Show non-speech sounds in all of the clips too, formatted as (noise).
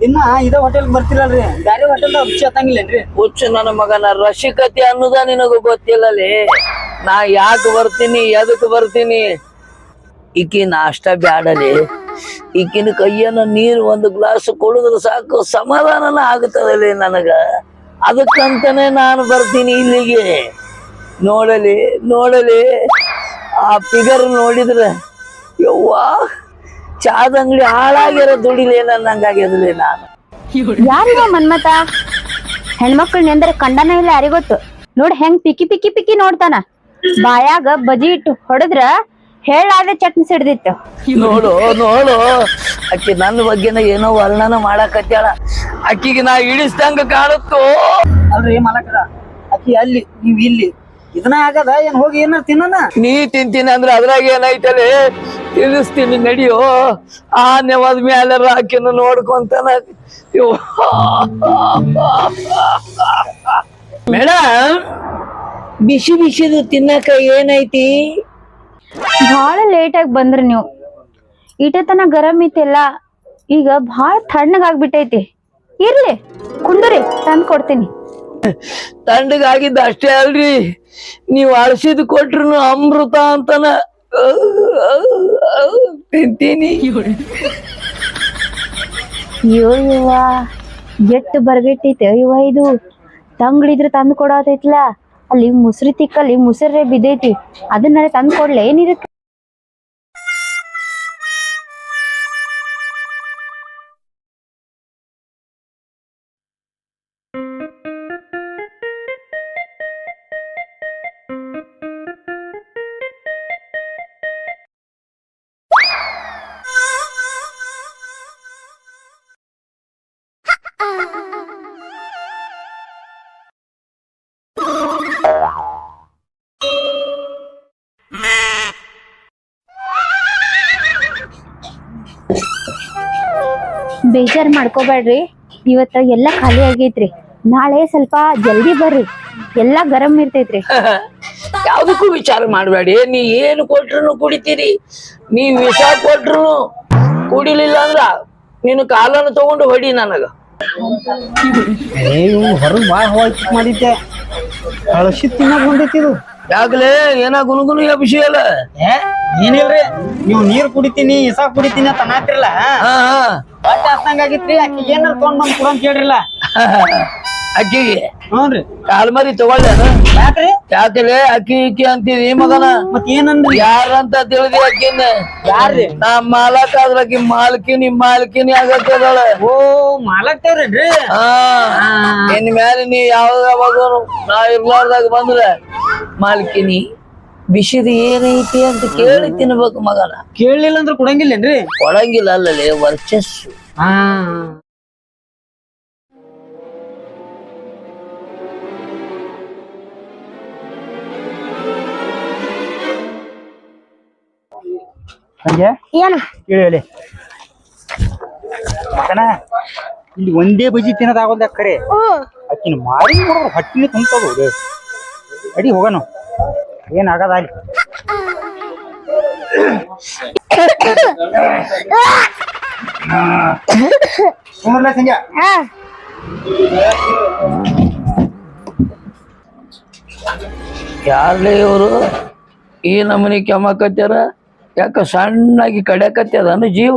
ದಿನ ಇದ ಹೋಟೆಲ್ ಬರ್ತಿರಲ್ರಿ. ಬ್ಯಾರೆ ಹೋಟೆಲ್ ರುಚಿ ಹತ್ತಂಗಿಲ್ಲೇನ್ರಿ ಹುಚ್ಚು ನನ್ನ ಮಗನ ರಸಿಕತೆ ಅನ್ನೋದ ನಿನಗ ಗೊತ್ತಿಲ್ಲ ನಾ ಯಾಕೆ ಬರ್ತೀನಿ, ಎದಕ್ ಬರ್ತೀನಿ? ಈಕಿ ನಾಷ್ಟ ಬ್ಯಾಡಲಿ. ಈಕಿನ ಕೈಯನ್ನ ನೀರು ಒಂದು ಗ್ಲಾಸ್ ಕುಡಿದ್ರೆ ಸಾಕು, ಸಮಾಧಾನನ ಆಗುತ್ತದಲ್ಲಿ ನನಗ. ಅದಕ್ಕಂತಾನೆ ನಾನು ಬರ್ತೀನಿ ಇಲ್ಲಿಗೆ. ನೋಡಲಿ ನೋಡಲಿ. ಆ ಫಿಗರ್ ನೋಡಿದ್ರೆ, ಯವ್ವಾ! ಚಾದ ಅಂಗಡಿ ಹಾಳಾಗಿರೋ ದುಡಿಲೇ ನನ್ನಂಗಾಗ್ಯದಲೇ ನಾನು. ಯಾರಿವ ಮನ್ಮತ ಹೆಣ್ಮಕ್ಳು ನೆಂದ್ರೆ ಕಂಡನ ಇಲ್ಲ ಯಾರಿಗೊತ್ತು? ನೋಡ್ ಹೆಂಗ್ ಪಿಕ್ಕಿ ಪಿಕ್ಕಿ ಪಿಕ್ಕಿ ನೋಡ್ತಾನ. ಬಾಯಾಗ ಬಜಿ ಇಟ್ಟು ಹೊಡೆದ್ರ ಹೇಳಾದ ಚಟ್ನಿ ಸಿಡ್ದಿತ್ತು. ನೋಡು ನೋಡು. ಅಕ್ಕಿ ನನ್ನ ಬಗ್ಗೆ ಏನೋ ವರ್ಣನ ಮಾಡಕತ್ತಾಳ ಅಕ್ಕಿಗೆ ನಾ ಇಳಿಸ್ದಂಗ ಕಾಣುತ್ತೋ? ಅಲ್ರಿ ಮಲಕರ ಅಕ್ಕಿ ಅಲ್ಲಿ ನೀವ್ ಇಲ್ಲಿ. ಇದನ್ನ ಆಗದ? ಏನ್ ಹೋಗಿ ಏನಾರ ತಿನ್ನನ? ನೀ ತಿಂತೀನಿ ಅಂದ್ರೆ ಅದ್ರಾಗ ಏನೈತಲೆ ತಿಳಿಸ್ತೀನಿ ನಡಿಯೋ. ಆ ನೆವದ ಮೇಲೆ ಹಾಕಿನ ನೋಡ್ಕೊಂತಾನ. ಮೇಡಮ್ ಬಿಸಿ ಬಿಸಿದು ತಿನ್ನಕ ಏನೈತಿ? ಭಾಳ ಲೇಟಾಗಿ ಬಂದ್ರಿ ನೀವು. ಇಟತನ ಗರಂ ಇತ್ತೆಲ್ಲ ಈಗ ಭಾಳ ತಣ್ಣಗಾಗ್ಬಿಟ್ಟೈತಿ ಇರ್ಲಿ ಕುಂದ್ರಿ ತಂದು ಕೊಡ್ತೀನಿ ತಂಡಗಾಗಿದ್ದ ಅಷ್ಟೇ ಅಲ್ರಿ. ನೀವು ಅಳಸಿದ್ ಕೊಟ್ರು ಅಮೃತ ಅಂತನ ತಿಂತೀನಿ. ಅಯ್ಯೋ ಎಟ್ಟು ಬರ್ಗೆಟ್ಟೈತೆ ಇವ ಇದು ತಂಗ್ಳಿದ್ರೆ ತಂದು ಕೊಡತೈತ್ಲ ಅಲ್ಲಿ ಮುಸ್ರಿ ತಿಕ್ಕಲ್ಲಿ ಮುಸರೆ ಬಿದ್ದೈತಿ. ಅದನ್ನ ತಂದು ಕೊಡ್ಲ ಬೇಜಾರ್ ಮಾಡ್ಕೋಬೇಡ್ರಿ. ಇವತ್ತ ಎಲ್ಲಾ ಖಾಲಿ ಆಗೈತ್ರಿ. ನಾಳೆ ಸ್ವಲ್ಪ ಜಲ್ದಿ ಬರ್ರಿ. ಎಲ್ಲಾ ಗರಂ ಇರ್ತೈತ್ರಿ. (laughs) ಯಾವ್ದಕ್ಕೂ ವಿಚಾರ ಮಾಡಬೇಡಿ. ನೀ ಏನು ಕೊಟ್ರು ಕುಡಿತೀರಿ. ನೀ ವಿಷ ಕೊಟ್ರು ಕುಡಿಲಿಲ್ಲ ಅಂದ್ರ ನೀನು ಕಾಲನ್ನು ತಗೊಂಡು ಹೊಡಿ ನನಗ. ಹೊರಗ್ ಬಾಳ ಹವಾ ಮಾಡಿದ್ದೆ. ತಿನ್ನಕ್ ಬಂದೈತಿ ಇದು. ಯಾಕಲೇ? ಏನ ಗುನುಗುನು ವಿಷಯ ಅಲ್ಲ? ಏ ಏನಿಲ್ರಿ ನೀವು ನೀರ್ ಕುಡಿತೀನಿ ಇಸ ಕುಡಿತೀನಿ ಅಂತ ಅನ್ನತ್ತಿರಲ್ಲ ಬಟ್ಟೆ ಹತ್ತಂಗ ಆಗಿತ್ರಿ ಆಕಿ ಏನಾರ ತಗೊಂಡ್ ಬಂದ್ ಕೊಡಂತ ಹೇಳ್ರಿಲ್ಲ? ಅಕ್ಕಿಗೆ ಹ್ಞೂನ್ರಿ ಕಾಲ್ಮರಿ ತಗೊಳ್ಳೇನ ಯಾಕ್ರಿ? ಯಾಕಲೇ ಅಕ್ಕಿ ಇಕ್ಕಿ ಅಂತೀವಿ ಮಗನ. ಮತ್ ಏನಂದ್ರಿ? ಯಾರಂತ ತಿಳಿದಿ ಅಕ್ಕಿನ ಯಾರ್ರಿ? ನಾ ಮಾಲಕ್ ಆದ್ರ ಅಕ್ಕಿ ಮಾಲ್ಕಿನಿ ಮಾಲ್ಕಿನಿ ಆಗತ್ತದಳ ಓ ಮಾಲಕ್ತೇವ್ರೇನ್ರಿ ಹಾ. ಇನ್ ಮ್ಯಾಲ ನೀ ಯಾವಾಗ ನಾ ಇರ್ಲಾರ್ದಾಗ ಬಂದ್ರ ಮಾಲ್ಕಿನಿ. ಬಿಸಿದ ಏನೈತಿ ಅಂತ ಕೇಳಿ ತಿನ್ಬೇಕು ಮಗನ. ಕೇಳಲಿಲ್ಲ ಅಂದ್ರ ಕೊಡಂಗಿಲ್ಲೇನ್ರಿ? ಕೊಡಂಗಿಲ್ಲ ಅಲ್ಲಲ್ಲಿ ವರ್ಚಸ್ಸು. ಹಾ. ಸಂಜೆ ಏನು? ಹೇಳಿ ಮಗನ ಇಲ್ಲಿ ಒಂದೇ ಬಜಿ ತಿನ್ನೋದಾಗೋದ ಕರೆ. ಅಕ್ಕಿನ ಮಾರಿ ಹೊಟ್ಟಿನ ತುಂಬ್ತದ ಅಡಿ ಹೋಗೋಣ ಏನಾಗದ ಅಲ್ಲಿ ಸುಮ್ಮನೆ ಸಂಜೆ ಯಾರ್ಲೇ ಇವರು ಈ ನಮನಿ ಕೆಮ್ಮಕತ್ಯಾರ ಯಾಕ ಸಣ್ಣಾಗಿ ಅಂದ್ರೆ ಜೀವ?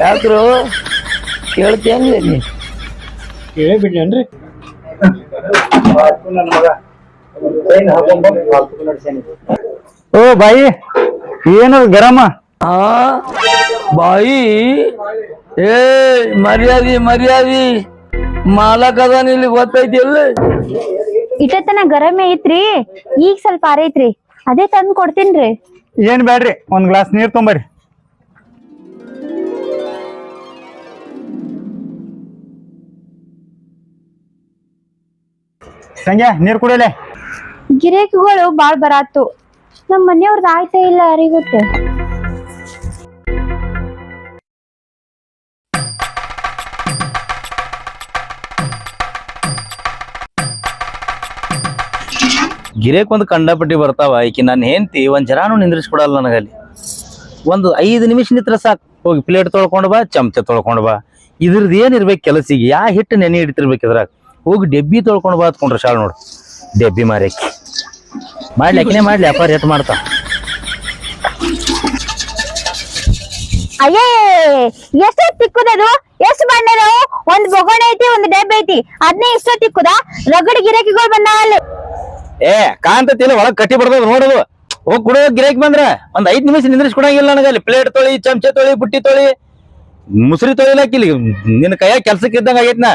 ಯಾಕ್ರು? ಹೇಳ್ತೇನ್ರಿ ನೀ? ಕೇಳೇ ಬಿಡ್ಲೇನ್ರಿ ಓ ಬಾಯಿ ಏನದು ಗರಮ? ಆ ಬಾಯಿ ಏ ಮರ್ಯಾದಿ ಮರ್ಯಾದಿ. ಮಾಲಕದಾನ ಅದಾನ ಇಲ್ಲಿ ಗೊತ್ತೈತಿ ಇಲ್ಲ ಇಟತನ ಗರಮೆ ಐತ್ರಿ ಈಗ ಸ್ವಲ್ಪ ಆರೈತ್ರಿ ಅದೇ ತಂದ್ ಕೊಡ್ತೀನ್ರಿ ಏನ್ ಬ್ಯಾಡ್ರಿ ಒಂದ್ ಗ್ಲಾಸ್ ನೀರ್ ತೊಂಬರ್ರಿ. ಸಂಜೆ ನೀರ್ ಕುಡಿಯಲೆ? ಗಿರೇಕಿಗಳು ಬಾಳ್ ಬರಾತು. ನಮ್ ಮನೆಯವ್ರದ್ದು ಆಯ್ತಾ ಇಲ್ಲ ಯಾರಿಗೊತ್ತ? ಗಿರೇಕ್ ಒಂದು ಕಂಡಪಟ್ಟಿ ಬರ್ತಾವ, ಈಕಿ ನನ್ನ ಹೆಂಡತಿ ಒಂದ್ ಜರಾನು ನಿಂದ್ರಿಸ್ಕೊಡಲ್ಲ ನನಗಲ್ಲಿ. ಒಂದು ಐದು ನಿಮಿಷ ನಿತ್ರ ಸಾಕು. ಹೋಗಿ ಪ್ಲೇಟ್ ತೊಳ್ಕೊಂಡು ಬಾ, ಚಮಚ ತೊಳ್ಕೊಂಡು ಬಾ. ಇದ್ರದ್ದು ಏನಿರ್ಬೇಕು ಕೆಲಸಿಗೆ? ಯಾ ಹಿಟ್ಟು ನೆನೆ ಹಿಡಿತಿರ್ಬೇಕು ಇದ್ರಾಗ? ಹೋಗಿ ಡೆಬ್ಬಿ ತೊಳ್ಕೊಂಡು ಬಾ ಅತ್ಕೊಂಡ್ರ ಶಾಲ್ ನೋಡು. ಡೆಬ್ಬಿ ಮಾರಕ್ಕೆ ಮಾಡ್ಲಿ ಅಕಿನೇ ಮಾಡ್ಲಿ ಅಪ್ಪ ಎಟ್ ಮಾಡ್ತಾ. ಅಯ್ಯೇ ಎಷ್ಟ ತಿಕ್ಕುದದು ಎಷ್ಟ್ ಬಣ್ಣದು ಒಂದ್ ಬೊಗಣೆ ಐತಿ ಒಂದ್ ಡೆಬ್ಬೆ ಐತಿ. ಅದ್ನೇ ಇಷ್ಟ ತಿಕ್ಕುದ? ರಗಡ್ ಗಿರಾಕಿಗಳು ಬಂದಾವಲ್ಲಿ ಏ ಕಾಂತತಿಲ್ಲ ಒಳಗ್ ಕಟ್ಟಿ ಬರ್ತದ ನೋಡೋದು. ಹೋಗಿ ಕುಡೋ ಗಿರಾಕಿ ಬಂದ್ರ ಒಂದ್ ಐದ್ ನಿಮಿಷ ನಿಂದ್ರಿಸಿ ಕೊಡಂಗಿಲ್ಲ ನನಗೆ ಅಲ್ಲಿ. ಪ್ಲೇಟ್ ತೊಳಿ ಚಮಚ ತೊಳಿ ಬುಟ್ಟಿ ತೊಳಿ. ಮುಸ್ರಿ ತೊಳಿಲಾಕಿಲ್ಲ ನಿನ್ನ ಕೈಯಾಗ ಕೆಲ್ಸಕ್ಕೆ ಇದ್ದಂಗ ಆಗೈತ್ ನಾ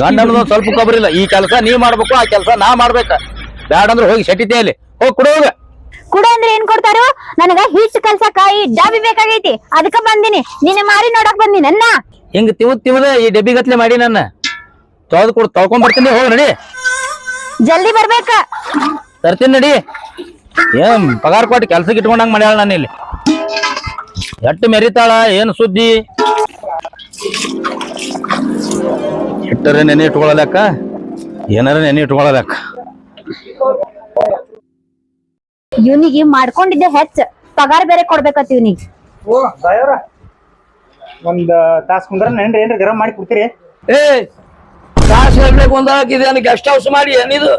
ಗಂಡ ಸ್ವಲ್ಪ ಕೊಬ್ಬರಿ ಇಲ್ಲ. ಈ ಕೆಲಸ ನೀ ಮಾಡ್ಬೇಕು ಆ ಕೆಲಸ ನಾ ಮಾಡ್ಬೇಕ. ಬ್ಯಾಡ ಅಂದ್ರೆ ಹೋಗಿ ಶೆಟ್ಟಿದ್ದೆ ಅಲ್ಲಿ. ಹೋಗಿ ಕುಡ ಹೋಗ. ಕುಡ ಅಂದ್ರೆ ಏನ್ ಕೊಡ್ತಾರು? ನನಗ ಹೀಚ್ ಕಲ್ಸಕ ಈ ಡಬ್ಬಿ ಬೇಕಾಗೈತಿ. ಅದಕ್ಕ ಬಂದಿನಿ. ನಿನ್ನ ಮಾರಿ ನೋಡಕ್ ಬಂದಿನಿ. ನನ್ನ. ಹಿಂಗ ತಿವ್ ತಿವದ ಈ ಡಬ್ಬಿ ಗತ್ಲೆ ಮಾಡಿ ನನ್ನ. ತೊಳೆದು ಕೊಡ್ ತೊಳ್ಕೊಂಡ್ ಬರ್ತೀನಿ. ಹೋಗ ನಡಿ. ಜಲ್ದಿ ಬರ್ಬೇಕ. ತರ್ತೀನಿ ನಡಿ. ಏನ್ ಪಗಾರ ಕೊಟ್ಟು ಕೆಲ್ಸಕ್ಕೆ ಇಟ್ಕೊಂಡಂಗ್ ಮಾಡ್ಯಾಳ ನಾನು ಇಲ್ಲಿ. ಎಟ್ಟು ಮೆರಿತಾಳ? ಏನ್ ಸುದ್ದಿ? ಇಟ್ಟರೆ ನೆನೆ ಇಟ್ಕೊಳ್ಳಲಕ್ಕ ಏನಾರ ನೆನೆ ಇಟ್ಕೊಳ್ಳಲಕ್ಕ ಇವನಿಗೆ ಮಾಡ್ಕೊಂಡಿದ್ದೆ ಹೆಚ್ಚ. ಪಗಾರ ಬೇರೆ ಕೊಡ್ಬೇಕತ್ ಇವನಿಗೆ. ಒಂದ್ ತಾಸ್ ಕುಂದ್ರ ನೆನ್ರಿ ಏನ್ರಿ ಗರಂ ಮಾಡಿ ಕೊಡ್ತೀರಿ? ಏ ತಾಸ್ ಹೇಳ್ಬೇಕು ಒಂದ್ ಹಾಕಿದ್ದೇನೆ ಗೆಸ್ಟ್ ಹೌಸ್ ಮಾಡಿ ಏನಿದು?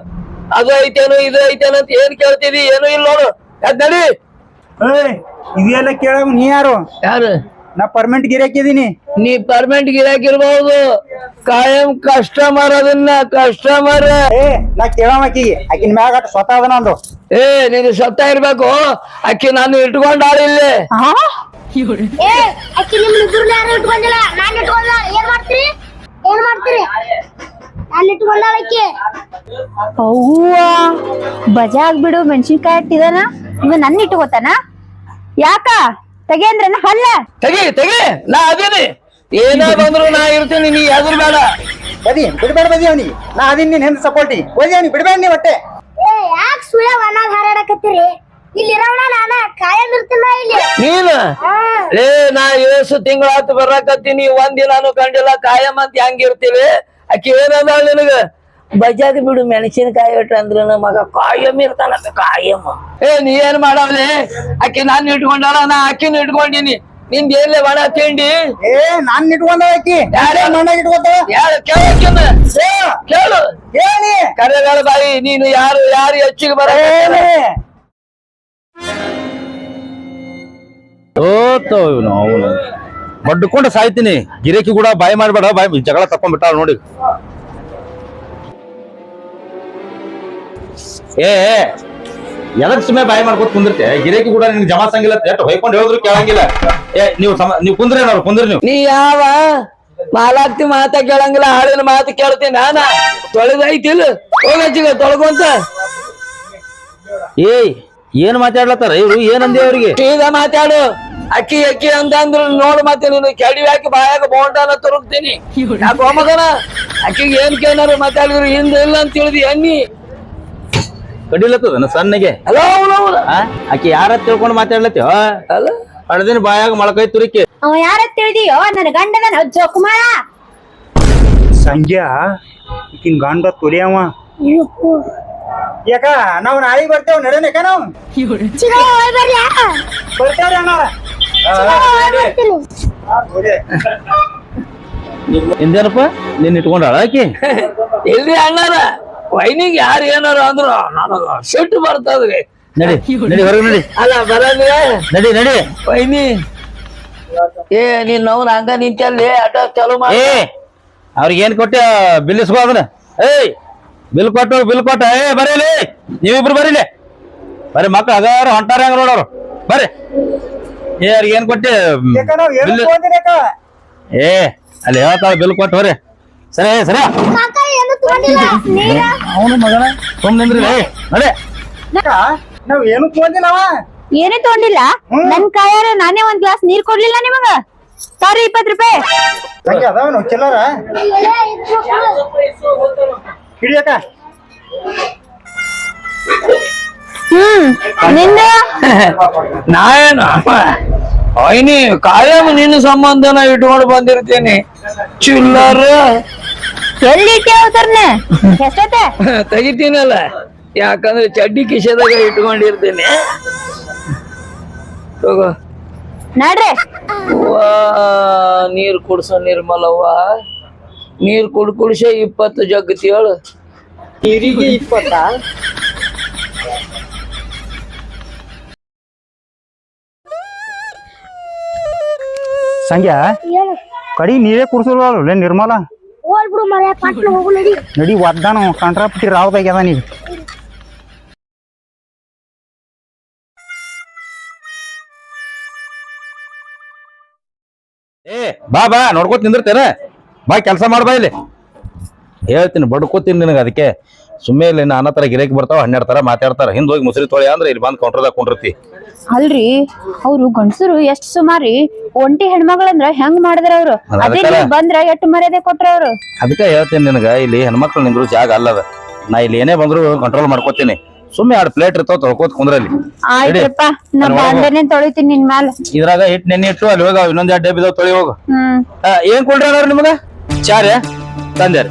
ಅದು ಐತೇನು ಇದು ಐತೇನು ಅಂತ ಏನ್ ಕೇಳ್ತೀವಿ ಏನು ಇಲ್ಲ ನೋಡು. ಎದ್ ನಡಿ? ಏಯ್ ಇದೆಲ್ಲ ಕೇಳ ನೀ ಯಾರು? ಯಾರು? ನಾ ಪರ್ಮನೆಂಟ್ ಗಿರಾಕಿದೀನಿ ನೀ ಪರ್ಮನೆಂಟ್ ಗಿರಾಕಿರ್ಬಹುದು ಕಾಯಂ ಕಸ್ಟಮರ್ ಅದನ್ನ ಕಸ್ಟಮರ್ ಏ ನಾ ಕೇಳಾಮ ಆಕಿಗೆ. ಆಕಿನ ಮ್ಯಾಗ ಅಟ್ ಸ್ವತಃ ಅದನ ಅಂದು ಏ ನೀನು ಸ್ವತಃ ಇರ್ಬೇಕು. ಅಕ್ಕಿ ನಾನು ಇಟ್ಕೊಂಡಾಳಿಲ್ಲೇ ಏ ಅಕ್ಕಿ ನಿಮ್ ಇಬ್ರನ್ನ ಯಾರು ಇಟ್ಕೊಂಡಿಲ್ಲ? ನಾನ್ ಇಟ್ಕೊಂಡ ಏನ್ ಮಾಡ್ತೀರಿ? ಏನ್ ಮಾಡ್ತೀರಿ? ನಾನ್ ಇಟ್ಕೊಂಡ ಅಕ್ಕಿ ಅವ್ವ ಬಜಾಗ್ ಬಿಡು ಮೆಣಸಿನ್ಕಾಯಿ ಇಟ್ಟಿದಾನ ಇವ ನನ್ನ ಇಟ್ಕೋತಾನ? ಯಾಕ? ತೆಗೇಂದ್ರನ ಹಲ್ಲ? ತೆಗಿ ತೆಗಿ. ನಾ ಅದೇನಿ. ಏನ ಬಂದ್ರು ನಾ ಇರ್ತೀನಿ ನೀ ಯಾವ್ದು ಬೇಡ. ಬದಿ ಬಿಡ್ಬೇಡ ಬದಿ ಅವನಿಗೆ. ನಾ ಅದೀನಿ ನಿನ್ ಹೆಂಗೆ ಸಪೋರ್ಟಿ. ಹೋಗಿ ಅವ್ನಿಗೆ ಬಿಡ್ಬೇಡ ನೀ ಒಟ್ಟೆ ಏ ಯಾಕ್ ಸುಳ್ಳ ಅನ್ನಾಗ ಹಾರಾಡಕತ್ತೀರಿ? ಇಲ್ಲಿ ಇರೋಣ ನಾನ ಕಾಯಂ ಇರ್ತೀನ ಇಲ್ಲಿ. ನೀನು? ಏ ನಾ ಏಸು ತಿಂಗಳಾತು ಬರಾಕತ್ತೀನಿ ಒಂದಿನಾನು ಕಂಡಿಲ್ಲ ಕಾಯಂ ಅಂತ ಹೆಂಗಿರ್ತೀವಿ ಆಕಿ ಏನದಾಳ ನಿನಗ? ಬಜಾದ್ ಬಿಡು ಮೆಣಸಿನಕಾಯಿ ಇಟ್ಟ ಅಂದ್ರ ಮಗ ಕಾಯಂ ಇರ್ತಾನಂತ ಕಾಯಂ ಏ ನೀ ಏನ್ ಮಾಡವ್ಲಿ ಆಕಿ ನಾನು ಇಟ್ಕೊಂಡಾಳ ನಾ ಆಕಿನ ಇಟ್ಕೊಂಡಿನಿ ನಿಂದ ಎಲ್ಲೇ ಒಣ ತಿಂಡಿ ಏ ನಾನ್ ಇಟ್ಕೊಂಡ ಆಕಿ ಯಾರೇ? ಮಣ್ಣಾಗ ಇಟ್ಕೋತಾವ ಯಾರು ಕೇಳಕ್ಕಿನ್ನ ಕೇಳು ಏನಿ ಕರೆಗಳ ಬಾಯಿ ನೀನು ಯಾರು ಯಾರು ಹೆಚ್ಚಿಗೆ ಬರ ಏನಿ ಓತೋ ಇವ್ನು ಅವನು ಬಡ್ಕೊಂಡು ಸಾಯ್ತೀನಿ ಗಿರೇಕಿ ಕೂಡ ಬಾಯಿ ಮಾಡ್ಬೇಡ ಬಾಯಿ ಜಗಳ ತಕೊಂಡ್ಬಿಟ್ಟಾಳ ನೋಡಿ ಏ ಎದಕ್ ಸುಮ್ಮನೆ ಬಾಯಿ ಮಾಡ್ಕೊತ ಕುಂದಿರ್ತೆ ಗಿರೇಕಿ ಕೂಡ ನಿನ್ಗೆ ಜಮಾ ಸಂಗಿಲ್ಲ ಎಷ್ಟು ಹೊಯ್ಕೊಂಡು ಹೇಳಿದ್ರು ಕೇಳಂಗಿಲ್ಲ. ಏ ನೀವು ಸಮ ನೀವು ಕುಂದ್ರಿ ಅವ್ರು ಕುಂದ್ರಿ ನೀವು. ನೀ ಯಾವ ಮಾಲಾಕ್ತಿ ಮಾತ ಕೇಳಂಗಿಲ್ಲ ಹಾಡಿನ ಮಾತು ಕೇಳ್ತೀನಿ ನಾನ. ತೊಳೆದೈತಿಲ್ಲ ಹೋಗಚ್ಚಿಗ ತೊಳ್ಕೊಂತ ಏಯ್ ಏನ್ ಮಾತಾಡ್ಲತ್ತಾರ ಇವ್ರು? ಏನಂದಿ ಅವ್ರಿಗೆ? ಸೀದಾ ಮಾತಾಡು. ಅಕ್ಕಿ ಅಕ್ಕಿ ಅಂತ ಅಂದ್ರು ನೋಡು ಮತ್ತೆ ನೀನು ಕೆಡಿ ಹಾಕಿ ಬಾಯಾಗ ಬೋಂಡಾನ ತುರುಕ್ತೀನಿ. ಯಾಕೆ ಮಗನ? ಅಕ್ಕಿಗೆ ಏನ್ ಕೇನಾರು ಮಾತಾಡಿದ್ರು? ಹಿಂದೆ ಇಲ್ಲ ಅಂತ ತಿಳಿದಿ ಅನ್ನಿ ಕಡಿಲತ್ತದ ಸಣ್ಣಗೆ? ಆ? ಆಕಿ ಯಾರ ತಿಳ್ಕೊಂಡು ಮಾತಾಡ್ಲತ್ತೀವ ಅಲ್ಲ. ಹಳದಿನ ಬಾಯಾಗ ಮೊಳಕೈ ತುರಿಕೆ. ಅವ ಯಾರ ತಿಳಿದಿಯೋ? ನನ್ನ ಗಂಡನ ಜೋಕುಮಾರ ಸಂಜೆ ಈಕಿನ ಗಂಡ ತುರಿಯವ ಯಾಕ ನಾವ್ ನಾಳೆ ಬರ್ತೇವ್ ನಡೆನಕ ನಾವು ಬರ್ತಾರ ಅಣ್ಣ. ಬರ್ತೀನಿ. ಇಂದೇನಪ್ಪ ನಿನ್ ಇಟ್ಕೊಂಡಾಳ ಆಕಿ? ಇಲ್ರಿ ಅಣ್ಣಾರ ವೈನಿಗೆ ಯಾರು ಏನಾರ ಅಂದ್ರು ನಾನು ಶೆಟ್ ಬರ್ತದ್ರಿ ನಡಿ ನಡಿ ಹೊರಗೆ ನಡಿ. ಅಲ್ಲ ಬರಂದ್ರೆ ನಡಿ ನಡಿ. ವೈನಿ ಏ ನೀನ್ ಅವ್ನ ಹಂಗ ನಿಂತಲ್ಲಿ ಆಟ ಚಾಲು ಮಾಡಿ. ಏ ಅವ್ರಿಗೆ ಏನ್ ಕೊಟ್ಟೆ ಬಿಲ್ ಇಸ್ಕೋ ಅದನ್ನ? ಏಯ್ ಬಿಲ್ ಕೊಟ್ಟು ಬಿಲ್ ಕೊಟ್ಟ ಏ ಬರೀಲಿ. ನೀವಿಬ್ರು ಬರೀಲಿ. ಬರೀ ಮಕ್ಳು ಅದಾರು ಹೊಂಟಾರ ಹಂಗ ನೋಡೋರು. ಬರ್ರಿ. ಏ ಅವ್ರಿಗೆ ಏನ್ ಕೊಟ್ಟೆ ಬಿಲ್ ಏ ಅಲ್ಲಿ ಹೇಳ್ತಾಳ ಬಿಲ್ ಕೊಟ್ಟು ಬರ್ರಿ ಸರಿ ಸರಿ. ಅವನು ಮಗನ? ಸುಮ್ಮನೆ ನಿಂದ್ರಿ. ಏ ನಡೆ. ನಾವ್ ಏನು ತಗೊಂದಿಲ್ಲವ ಏನೇ ತಗೊಂಡಿಲ್ಲ? ನನ್ ಕಾಯಾರ ನಾನೇ ಒಂದ್ ಗ್ಲಾಸ್ ನೀರ್ ಕೊಡ್ಲಿಲ್ಲ ನಿಮಗ? ಸಾರಿ ಇಪ್ಪತ್ ರೂಪಾಯಿ. ಹಂಗೆ ಅದಾವ ನಾವು ಚಿಲ್ಲರ? ಹಿಡಿಯಕ ಹ್ಮ್ನಿಂದ? ನಾಯೇನು ವೈನಿ ಕಾಯಂ ನಿನ್ನ ಸಂಬಂಧನ ಇಟ್ಕೊಂಡು ಬಂದಿರ್ತೀನಿ. ಚಿಲ್ಲರ್. ಎಲ್ಲಿ ಇಟ್ಟಿ ಅವತರ್ನ ಎಷ್ಟೊತ್ತೆ? ತೆಗಿತೀನಲ್ಲ. ಯಾಕಂದ್ರೆ ಚಡ್ಡಿ ಕಿಶೆದಾಗ ಇಟ್ಕೊಂಡಿರ್ತೀನಿ. ತಗೋ. ನಡ್ರಿ. ವಾ ನೀರ್ ಕುಡ್ಸೋ ನಿರ್ಮಲವ್ವ. ನೀರ್ ಕುಡ್ ಕುಡ್ಸೆ ಇಪ್ಪತ್ತು ಜಗ್ಗತಿ ಹೇಳು ನೀರಿಗೆ ಇಪ್ಪತ್ತ? ಸಂಗ್ಯಾ ಏನು? ಕಡಿ ನೀರೇ ಕುಡ್ಸಲ್ವಲ್ಲ ನಿರ್ಮಲ? ಹೋಲ್ ಬಿಡು ಮರ ಪಟ್ನ ಹೋಗು ನಡಿ. ನಡಿ ಒದ್ದಾನು ಕಂಟ್ರಾಪಟ್ಟಿ ರಾವ್ದಾಗ್ಯದ ನೀ ಏ ಬಾ ಬಾ ನೋಡ್ಕೋತ ನಿಂದಿರ್ತೇನೆ. ಬಾ ಕೆಲಸ ಮಾಡ್ಬಾ ಇಲ್ಲಿ. ಹೇಳ್ತೀನಿ ಬಡ್ಕೋತೀನಿ ನಿನಗೆ ಅದಕ್ಕೆ. ಸುಮ್ಮನೆ ಇಲ್ಲಿ ನಾನಾ ತರ ಗಿರಾಕಿ ಬರ್ತಾವ ಹನ್ನೆರಡು ತರ ಮಾತಾಡ್ತಾರ. ಹಿಂದ್ ಹೋಗಿ ಮುಸ್ರಿ ತೊಳಿ ಅಂದ್ರೆ ಇಲ್ಲಿ ಬಂದ್ ಕೌಂಟರ್ದಾಗ ಕೊಂಡಿರ್ತಿ. ಅಲ್ರಿ ಅವ್ರು ಗಂಡಸರು ಎಷ್ಟ್ ಸುಮಾರಿ ಒಂಟಿ ಹೆಣ್ಮಗಳಂದ್ರ ಹೆಂಗ್ ಮಾಡಿದ್ರ ಅವ್ರು? ಅದ್. ನೀವ್ ಬಂದ್ರ ಎಷ್ಟ್ ಮರ್ಯಾದೆ ಕೊಟ್ರ ಅವ್ರು? ಅದಕ್ಕೆ ಹೇಳ್ತೀನಿ ನಿನಗ ಇಲ್ಲಿ ಹೆಣ್ಮಕ್ಳು ನಿಂದ್ರು ಜಾಗ ಅಲ್ಲದ. ನಾ ಇಲ್ಲಿ ಏನೇ ಬಂದ್ರು ಕಂಟ್ರೋಲ್ ಮಾಡ್ಕೋತೀನಿ. ಸುಮ್ಮನೆ ಎರಡು ಪ್ಲೇಟ್ ಇರ್ತಾವ ತೊಳ್ಕೋತ ಕುಂದ್ರಲ್ಲಿ ಆಯ್ತಪ್ಪ ಬಾಂಡೆನೆ ತೊಳಿತೀನಿ ನಿನ್ ಮ್ಯಾಲ. ಇದ್ರಾಗ ಹಿಟ್ ನೆನೆ ಇಟ್ಟು ಅಲ್ಲಿ ಹೋಗ ಇನ್ನೊಂದ್ ಎರಡು ಡಬ್ಬಿ ಇದಾವ ತೊಳಿ ಹೋಗು. ಹ್ಮ್. ಏನ್ ಕೊಡ್ರಿ ನಿಮಗ? ಚಾರ್ಯ? ತಂದೆ